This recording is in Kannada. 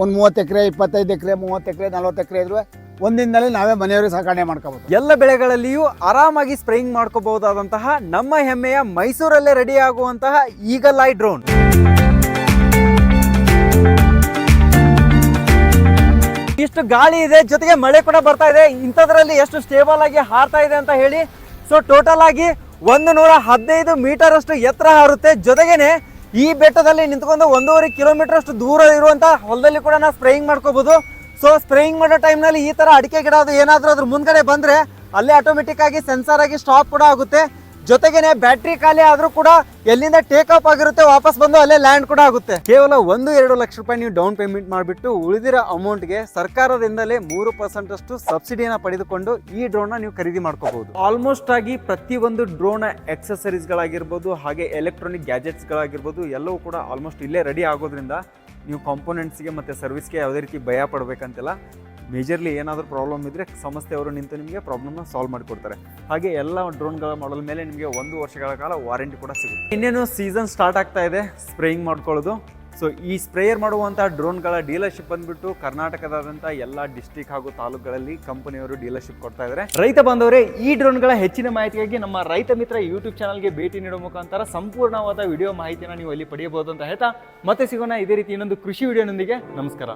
ಒಂದು ಮೂವತ್ತು ಎಕರೆ, ಇಪ್ಪತ್ತೈದು ಎಕರೆ, ಮೂವತ್ತು ಎಕರೆ, ನಲ್ವತ್ತು ಎಕರೆ ಇದ್ರೆ ಒಂದಿನದಲ್ಲಿ ನಾವೇ ಮನೆಯವರಿಗೆ ಸಾಕಣೆ ಮಾಡ್ಕೋಬಹುದು ಎಲ್ಲ ಬೆಳೆಗಳಲ್ಲಿಯೂ ಆರಾಮಾಗಿ ಸ್ಪ್ರೇಯಿಂಗ್ ಮಾಡ್ಕೋಬಹುದಾದಂತಹ ನಮ್ಮ ಹೆಮ್ಮೆಯ ಮೈಸೂರಲ್ಲೇ ರೆಡಿ ಆಗುವಂತಹ ಈಗಲ್ ಐ ಡ್ರೋನ್. ಇಷ್ಟು ಗಾಳಿ ಇದೆ, ಜೊತೆಗೆ ಮಳೆ ಕೂಡ ಬರ್ತಾ ಇದೆ. ಇಂಥದ್ರಲ್ಲಿ ಎಷ್ಟು ಸ್ಟೇಬಲ್ ಆಗಿ ಹಾರ್ತಾ ಇದೆ ಅಂತ ಹೇಳಿ. ಸೊ ಟೋಟಲ್ ಆಗಿ ಒಂದು ನೂರ ಹದಿನೈದು ಮೀಟರ್ ಅಷ್ಟು ಎತ್ತರ ಹಾರುತ್ತೆ. ಜೊತೆಗೇನೆ ಈ ಬೆಟ್ಟದಲ್ಲಿ ನಿಂತ್ಕೊಂಡು ಒಂದೂವರೆ ಕಿಲೋಮೀಟರ್ ಅಷ್ಟು ದೂರ ಇರುವಂತ ಹೊಲದಲ್ಲಿ ಕೂಡ ನಾವು ಸ್ಪ್ರೇಯಿಂಗ್ ಮಾಡ್ಕೋಬಹುದು ಸೊ ಸ್ಪ್ರೇಯಿಂಗ್ ಮಾಡೋ ಟೈಮ್ನಲ್ಲಿ ಈ ತರ ಅಡಿಕೆ ಗಿಡ ಅದು ಏನಾದ್ರೂ ಅದ್ರ ಮುಂದ್ಗಡೆ ಬಂದ್ರೆ ಅಲ್ಲೇ ಆಟೋಮೆಟಿಕ್ ಆಗಿ ಸೆನ್ಸಾರ್ ಆಗಿ ಸ್ಟಾಪ್ ಕೂಡ ಆಗುತ್ತೆ. ಜೊತೆಗೇನೆ ಬ್ಯಾಟ್ರಿ ಖಾಲಿ ಆದರೂ ಕೂಡ ಎಲ್ಲಿಂದ ಟೇಕ್ ಆಫ್ ಆಗಿರುತ್ತೆ ವಾಪಸ್ ಬಂದು ಅಲ್ಲೇ ಲ್ಯಾಂಡ್ ಕೂಡ ಆಗುತ್ತೆ. ಕೇವಲ ಒಂದು ಎರಡು ಲಕ್ಷ ರೂಪಾಯಿ ನೀವು ಡೌನ್ ಪೇಮೆಂಟ್ ಮಾಡಿಬಿಟ್ಟು ಉಳಿದಿರೋ ಅಮೌಂಟ್ಗೆ ಸರ್ಕಾರದಿಂದಲೇ ಮೂರು ಪರ್ಸೆಂಟ್ ಅಷ್ಟು ಸಬ್ಸಿಡಿಯನ್ನ ಪಡೆದುಕೊಂಡು ಈ ಡ್ರೋನ್ ನೀವು ಖರೀದಿ ಮಾಡ್ಕೋಬಹುದು. ಆಲ್ಮೋಸ್ಟ್ ಆಗಿ ಪ್ರತಿಯೊಂದು ಡ್ರೋನ್ ಗಳಾಗಿರ್ಬೋದು ಹಾಗೆ ಎಲೆಕ್ಟ್ರಾನಿಕ್ ಗ್ಯಾಜೆಟ್ಸ್ಗಳಾಗಿರ್ಬೋದು ಎಲ್ಲವೂ ಕೂಡ ಆಲ್ಮೋಸ್ಟ್ ಇಲ್ಲೇ ರೆಡಿ ಆಗೋದ್ರಿಂದ ನೀವು ಕಾಂಪೋನೆಂಟ್ಸ್ಗೆ ಮತ್ತು ಸರ್ವಿಸ್ಗೆ ಯಾವುದೇ ರೀತಿ ಭಯ ಪಡಬೇಕಂತಿಲ್ಲ. ಮೇಜರ್ಲಿ ಏನಾದರೂ ಪ್ರಾಬ್ಲಮ್ ಇದ್ದರೆ ಸಂಸ್ಥೆಯವರು ನಿಂತು ನಿಮಗೆ ಪ್ರಾಬ್ಲಮ್ನ ಸಾಲ್ವ್ ಮಾಡಿಕೊಡ್ತಾರೆ. ಹಾಗೆ ಎಲ್ಲ ಡ್ರೋನ್ಗಳ ಮಾಡಲ್ ಮೇಲೆ ನಿಮಗೆ ಒಂದು ವರ್ಷಗಳ ಕಾಲ ವಾರಂಟಿ ಕೂಡ ಸಿಗುತ್ತೆ. ಇನ್ನೇನು ಸೀಸನ್ ಸ್ಟಾರ್ಟ್ ಆಗ್ತಾ ಇದೆ ಸ್ಪ್ರೇಯಿಂಗ್ ಮಾಡ್ಕೊಳ್ಳೋದು. ಸೊ ಈ ಸ್ಪ್ರೇಯರ್ ಮಾಡುವಂಥ ಡ್ರೋನ್ಗಳ ಡೀಲರ್ಶಿಪ್ ಬಂದ್ಬಿಟ್ಟು ಕರ್ನಾಟಕದಾದಂಥ ಎಲ್ಲ ಡಿಸ್ಟಿಕ್ ಹಾಗೂ ತಾಲೂಕುಗಳಲ್ಲಿ ಕಂಪನಿಯವರು ಡೀಲರ್ಶಿಪ್ ಕೊಡ್ತಾ ಇದ್ದಾರೆ ರೈತ ಬಾಂಧವರೇ, ಈ ಡ್ರೋನ್ಗಳ ಹೆಚ್ಚಿನ ಮಾಹಿತಿಗಾಗಿ ನಮ್ಮ ರೈತ ಮಿತ್ರ ಯೂಟ್ಯೂಬ್ ಚಾನಲ್ಗೆ ಭೇಟಿ ನೀಡುವ ಮುಖಾಂತರ ಸಂಪೂರ್ಣವಾದ ವಿಡಿಯೋ ಮಾಹಿತಿನ ನೀವು ಅಲ್ಲಿ ಪಡೆಯಬಹುದು ಅಂತ ಹೇಳ್ತಾ, ಮತ್ತೆ ಸಿಗೋಣ ಇದೇ ರೀತಿ ಇನ್ನೊಂದು ಕೃಷಿ ವಿಡಿಯೋನೊಂದಿಗೆ ನಮಸ್ಕಾರ.